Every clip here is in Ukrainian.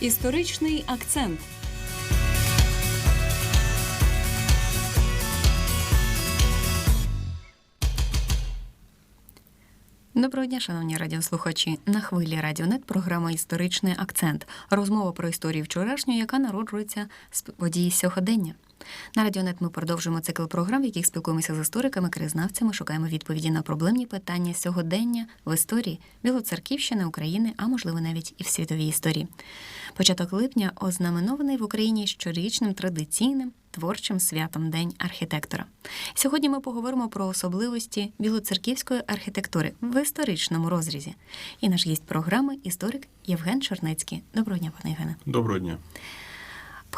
Історичний акцент. Доброго дня, шановні радіослухачі. На хвилі Радіонет програма Історичний акцент. Розмова про історію вчорашню, яка народжується з події сьогодення. На Радіонет ми продовжуємо цикл програм, в яких спілкуємося з істориками, краєзнавцями, шукаємо відповіді на проблемні питання сьогодення в історії Білоцерківщини, України, а можливо навіть і в світовій історії. Початок липня ознаменований в Україні щорічним традиційним творчим святом День архітектора. Сьогодні ми поговоримо про особливості білоцерківської архітектури в історичному розрізі. І наш гість програми історик Євген Чернецький. Доброго дня, пане Євгене. Доброго дня.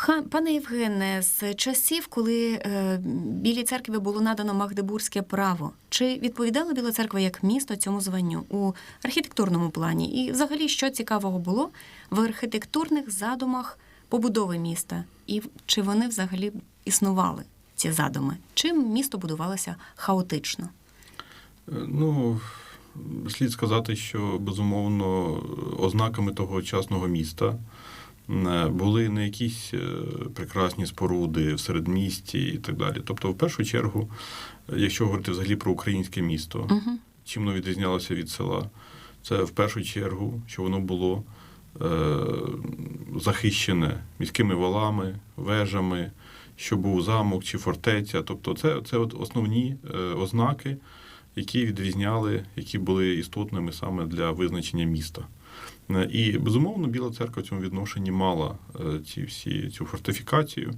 Пане Євгене, з часів, коли е, Білій церкві було надано Магдебурзьке право, чи відповідала Біла церква як місто цьому званню у архітектурному плані? І взагалі, що цікавого було в архітектурних задумах побудови міста? І чи вони взагалі існували, ці задуми? Чи місто будувалося хаотично? Е, Ну, слід сказати, що безумовно ознаками тогочасного міста були не якісь е, прекрасні споруди в середмісті і так далі. Тобто, в першу чергу, е, якщо говорити взагалі про українське місто, Угу. чим воно відрізнялося від села, це в першу чергу, що воно було е, захищене міськими валами, вежами, що був замок чи фортеця. Тобто, це, це от основні е, ознаки, які відрізняли, які були істотними саме для визначення міста. Е, І безумовно, Біла церква в цьому відношенні мала е, ці всі цю фортифікацію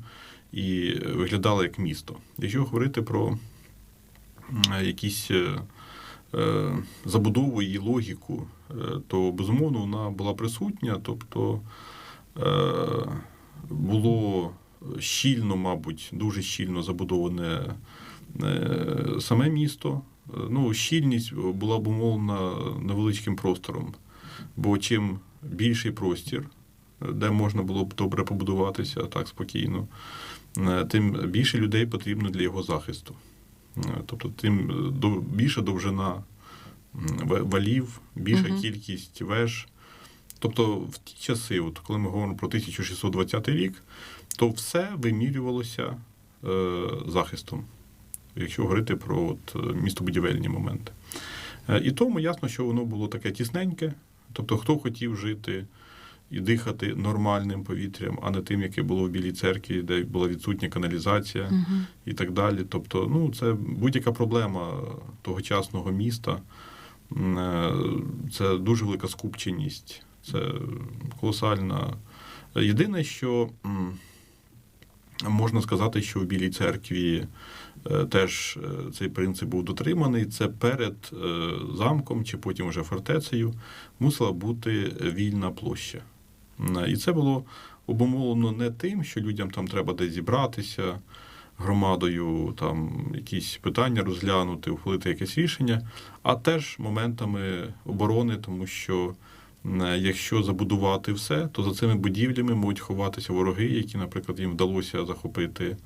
і е, виглядала як місто. Якщо говорити про якісь забудову і логіку, то безумовно вона була присутня, тобто було щільно, мабуть, дуже щільно забудоване саме місто. Ну, щільність була обумовлена невеличким простором, бо чим більший простір, де можна було б добре побудуватися так спокійно, е, тим більше людей потрібно для його захисту. Е, Тобто, тим е, більша довжина валів, більша Мгм. кількість веж. Тобто, в ті часи, от коли ми говоримо про 1620 рік, то все вимірювалося е, захистом, якщо говорити про от, містобудівельні моменти. І тому ясно, що воно було таке тісненьке. Тобто, хто хотів жити і дихати нормальним повітрям, а не тим, яке було в Білій церкві, де була відсутня каналізація Угу. і так далі. Тобто, ну, це будь-яка проблема тогочасного міста. Е, Це дуже велика скупченість, це колосальна. Єдине, що можна сказати, що в Білій церкві е, теж е, цей принцип був дотриманий. Це перед е, замком чи потім вже фортецею мусила бути вільна площа. І це було обумовлено не тим, що людям там треба десь зібратися громадою, там якісь питання розглянути, ухвалити якесь рішення, а теж моментами оборони, тому що якщо забудувати все, то за цими будівлями можуть ховатися вороги, які, наприклад, їм вдалося захопити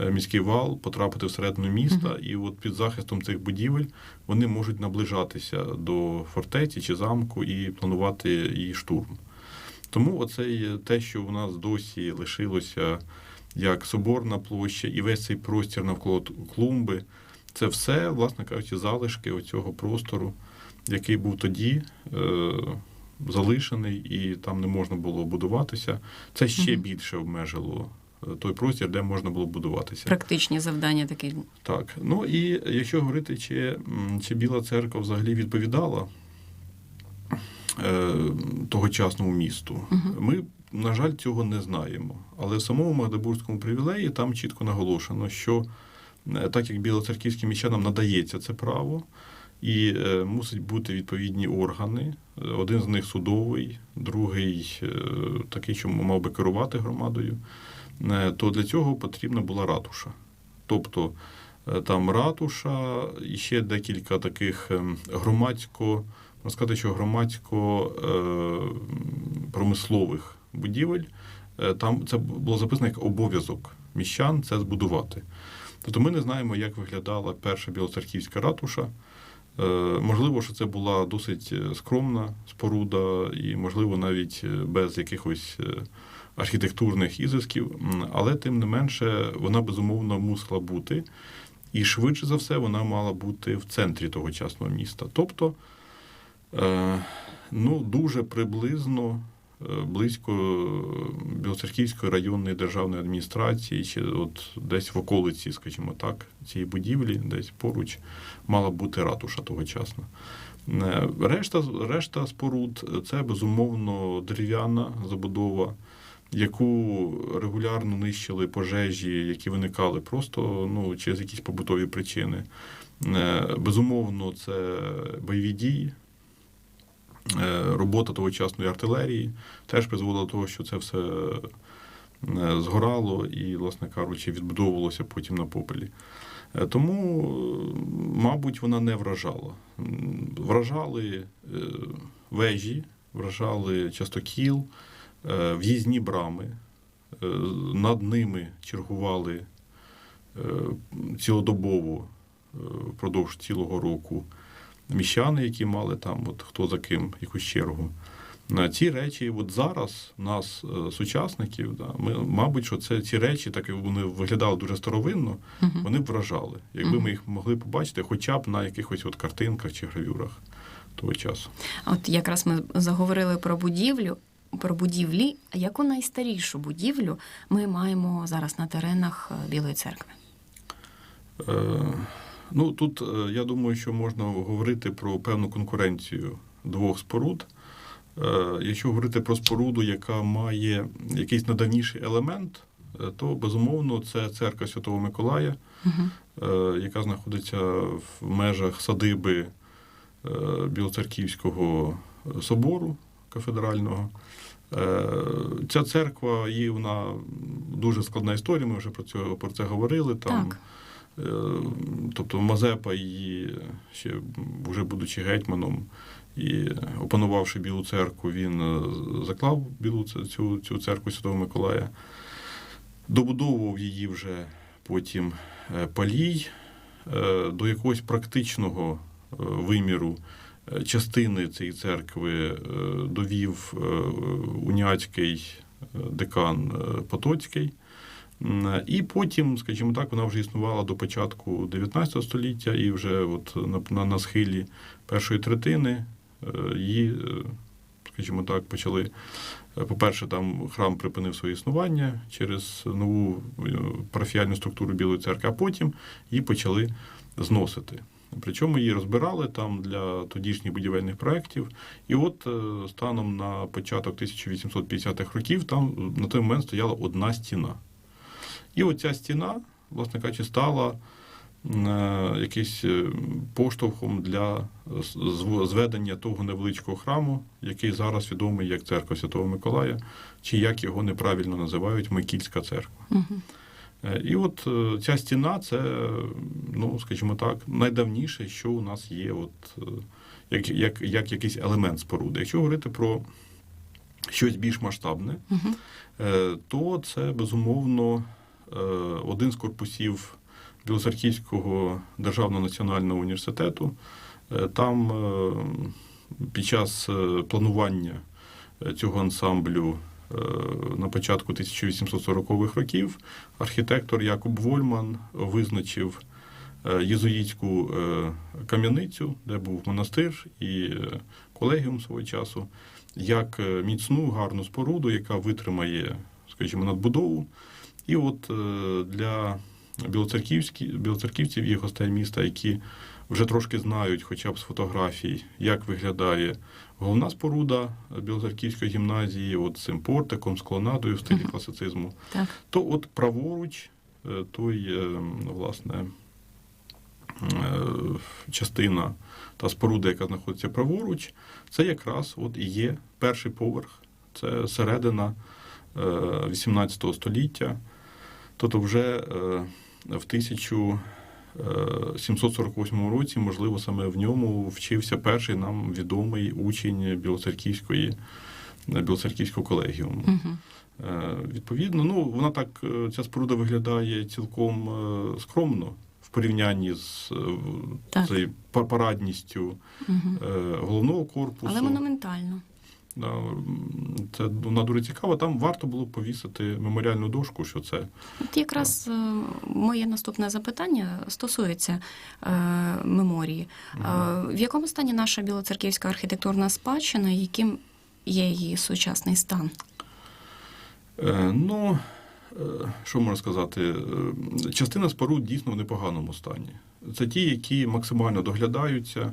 е, міський вал, потрапити всередину міста, і от під захистом цих будівель вони можуть наближатися до фортеці чи замку і планувати її штурм. Тому оце є те, що у нас досі лишилося як Соборна площа і весь цей простір навколо клумби. Це все, власне кажучи, залишки оцього простору, який був тоді е, залишений, і там не можна було будуватися. Це ще Мгм. більше обмежило е, той простір, де можна було будуватися. Практичні завдання такі. Так. Ну і якщо говорити, чи, чи Біла церква взагалі відповідала е, тогочасному місту, Мгм. ми, на жаль, цього не знаємо. Але в самому Магдебурзькому привілеї там чітко наголошено, що е, так як білоцерківським міщанам надається це право, і е, мусить бути відповідні органи. Один з них судовий, другий е, такий, що мав би керувати громадою, е, то для цього потрібна була ратуша. Тобто там ратуша і ще декілька таких ем, громадсько, можна сказати, що громадсько е, м, промислових будівель. Там це було записано як обов'язок міщан це збудувати. Тобто ми не знаємо, як виглядала перша білоцерківська ратуша. Е, Можливо, що це була досить е, скромна споруда, і, можливо, навіть е, без якихось архітектурних ізисків, але тим не менше вона безумовно мусила бути. І швидше за все вона мала бути в центрі тогочасного міста. Тобто, ну, дуже приблизно близько Білоцерківської районної державної адміністрації, чи от десь в околиці, скажімо так, цієї будівлі, десь поруч, мала бути ратуша тогочасна. Е, Решта, решта споруд це безумовно дерев'яна забудова, яку регулярно нищили пожежі, які виникали просто ну, через якісь побутові причини. Е, Безумовно, це бойові дії. Е, Робота тогочасної артилерії теж призводила до того, що це все е, згорало і, власне кажучи, відбудовувалося потім на попелі. Е, Тому, мабуть, вона не вражала. Вражали вежі, вражали частокіл, в'їзні брами. Над ними чергували цілодобово впродовж цілого року міщани, які мали там, от хто за ким якусь чергу. Ці речі, от зараз нас, е, сучасників, да, ми, мабуть, що це ці речі, так як вони виглядали дуже старовинно, Мгм. вони б вражали, якби Мгм. ми їх могли побачити хоча б на якихось от картинках чи гравюрах того часу. От якраз ми заговорили про будівлю. Про будівлі, а яку найстарішу будівлю ми маємо зараз на теренах е, Білої церкви? Е, ну тут е, я думаю, що можна говорити про певну конкуренцію двох споруд. Е, якщо говорити про споруду, яка має якийсь надавніший елемент, е, то безумовно це церква Святого Миколая, Угу. яка знаходиться в межах садиби Білоцерківського собору кафедрального. Ця церква є вона дуже складна історія. Ми вже про це про це говорили. Там Так. Е, Тобто Мазепа її ще вже будучи гетьманом і опанувавши Білу церкву, він е, заклав білу цю, цю церкву Святого Миколая, добудовував її вже потім е, палій до якогось практичного виміру. Частини цієї церкви довів уніатський е, декан Потоцький. М, І потім, скажімо так, вона вже існувала до початку 19 століття, і вже от на, на, схилі першої третини е, її, е, скажімо так, почали. е, По-перше, там храм припинив своє існування через нову е, парафіальну структуру Білої церкви, а потім її почали зносити. Причому її розбирали там для тодішніх будівельних проєктів. І от е, станом на початок 1850-х років там на той момент стояла одна стіна. І оця стіна, власне кажучи, стала е, якийсь е, поштовхом для зведення того невеличкого храму, який зараз відомий як церква Святого Миколая, чи як його неправильно називають Микільська церква. Угу. Е, І от е, ця стіна це, е, ну скажімо так, найдавніше, що у нас є, от, е, як, як, як якийсь елемент споруди. Якщо говорити про щось більш масштабне, Угу. Е, то це безумовно е, один з корпусів Білоцерківського державного національного університету. Е, Там е, під час е, планування е, цього ансамблю е, на початку 1840-х років архітектор Якоб Вольман визначив е, єзуїтську е, кам'яницю, де був монастир і е, колегіум свого часу, як е, міцну, гарну споруду, яка витримає, скажімо, надбудову. І от е, для білоцерківців і гостей міста, які вже трошки знають, хоча б з фотографій, як виглядає головна споруда Білоцерківської гімназії, от з цим портиком, з колонадою в стилі класицизму, Так. то от праворуч е, той, е, власне, частина та споруда, яка знаходиться праворуч, це якраз от і є перший поверх, це середина е, 18 століття. Тобто вже е, в 1748 році, можливо, саме в ньому вчився перший нам відомий учень Білоцерківської, Білоцерківського колегіуму. Угу. Е, Відповідно, ну вона так, е, ця споруда виглядає цілком е, скромно в порівнянні з е, цією парадністю Угу. е, головного корпусу. Але монументально. Це вона дуже цікаво. Там варто було б повісити меморіальну дошку, що це От якраз е, моє наступне запитання стосується е, меморії. Е, в якому стані наша білоцерківська архітектурна спадщина, яким є її сучасний стан? Е, Ну, е, що можна сказати? Частина споруд дійсно в непоганому стані. Це ті, які максимально доглядаються,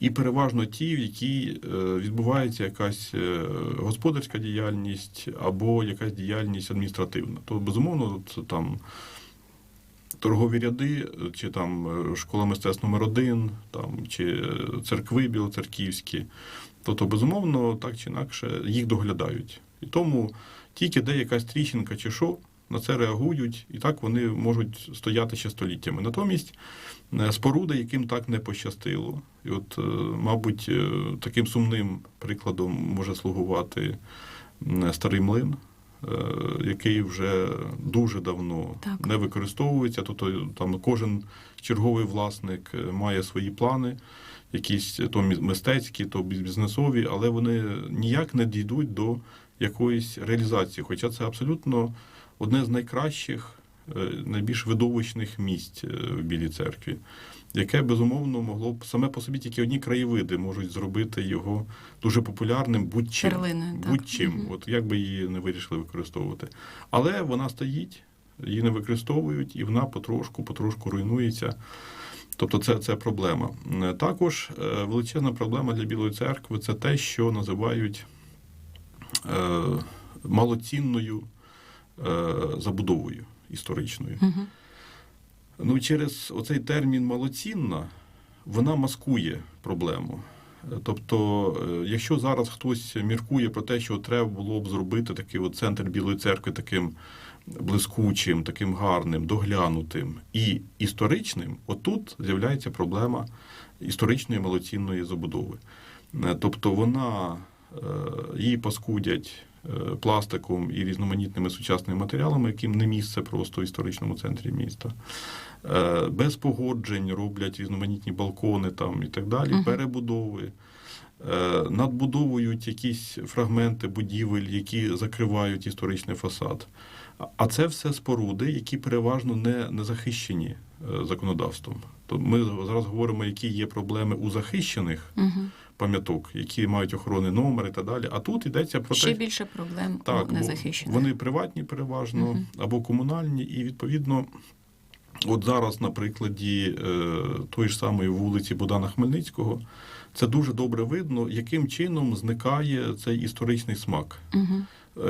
і переважно ті, в які е, відбувається якась е, господарська діяльність або якась діяльність адміністративна. То, безумовно, це там. Торгові ряди, чи там е, школа мистецтв номер 1 там, чи церкви білоцерківські, то, то безумовно, так чи інакше, їх доглядають. І тому тільки де якась тріщинка чи що, на це реагують, і так вони можуть стояти ще століттями. Натомість е, споруди, яким так не пощастило, і от, е, мабуть, е, таким сумним прикладом може слугувати старий млин. Який вже дуже давно Так. не використовується, тобто там кожен черговий власник має свої плани, якісь то мистецькі, то біз- бізнесові, але вони ніяк не дійдуть до якоїсь реалізації. Хоча це абсолютно одне з найкращих, е, найбільш видовищних місць е, в Білій церкві, яке безумовно могло б саме по собі тільки одні краєвиди можуть зробити його дуже популярним будь-чим. Перлиною, так. будь-чим. Мгм. От як би її не вирішили використовувати. Але вона стоїть, її не використовують, і вона потрошку, потрошку руйнується. Тобто це, це проблема. Е, Також величезна проблема для Білої церкви це те, що називають малоцінною забудовою історичною. Угу. Ну, через оцей термін малоцінна вона маскує проблему. Е, Тобто, е, якщо зараз хтось міркує про те, що треба було б зробити такий от центр Білої церкви таким блискучим, таким гарним, доглянутим і історичним, отут з'являється проблема історичної малоцінної забудови. Е, Тобто вона е, її паскудять е, пластиком і різноманітними сучасними матеріалами, яким не місце просто в історичному центрі міста. Е, Без погоджень роблять різноманітні балкони там і так далі, Мгм. перебудови. Е, Надбудовують якісь фрагменти будівель, які закривають історичний фасад. А- це все споруди, які переважно не, не захищені е, законодавством. То ми зараз говоримо, які є проблеми у захищених Угу. Пам'яток, які мають охоронний номер і так далі. А тут йдеться про Ще те, більше проблем так, незахищених. вони приватні переважно Мгм. або комунальні, і відповідно. От зараз, на прикладі е, тої ж самої вулиці Богдана Хмельницького, це дуже добре видно, яким чином зникає цей історичний смак. Угу.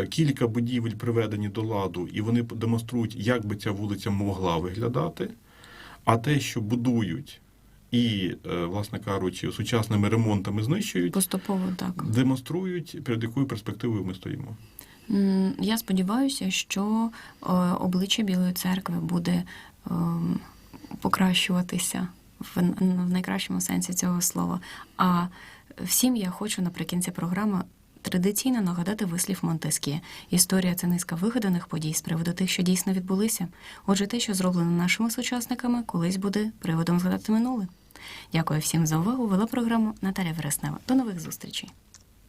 Кілька будівель приведені до ладу, і вони демонструють, як би ця вулиця могла виглядати. А те, що будують і, е, власне кажучи, сучасними ремонтами знищують, Поступово так. демонструють, перед якою перспективою ми стоїмо. Я сподіваюся, що е, обличчя Білої церкви буде ем, покращуватися в, в найкращому сенсі цього слова. А всім я хочу наприкінці програми традиційно нагадати вислів Монтескє. Історія це низка вигаданих подій з приводу тих, що дійсно відбулися. Отже, те, що зроблено нашими сучасниками, колись буде приводом згадати минуле. Дякую всім за увагу. Вела програму Наталя Вереснева. До нових зустрічей.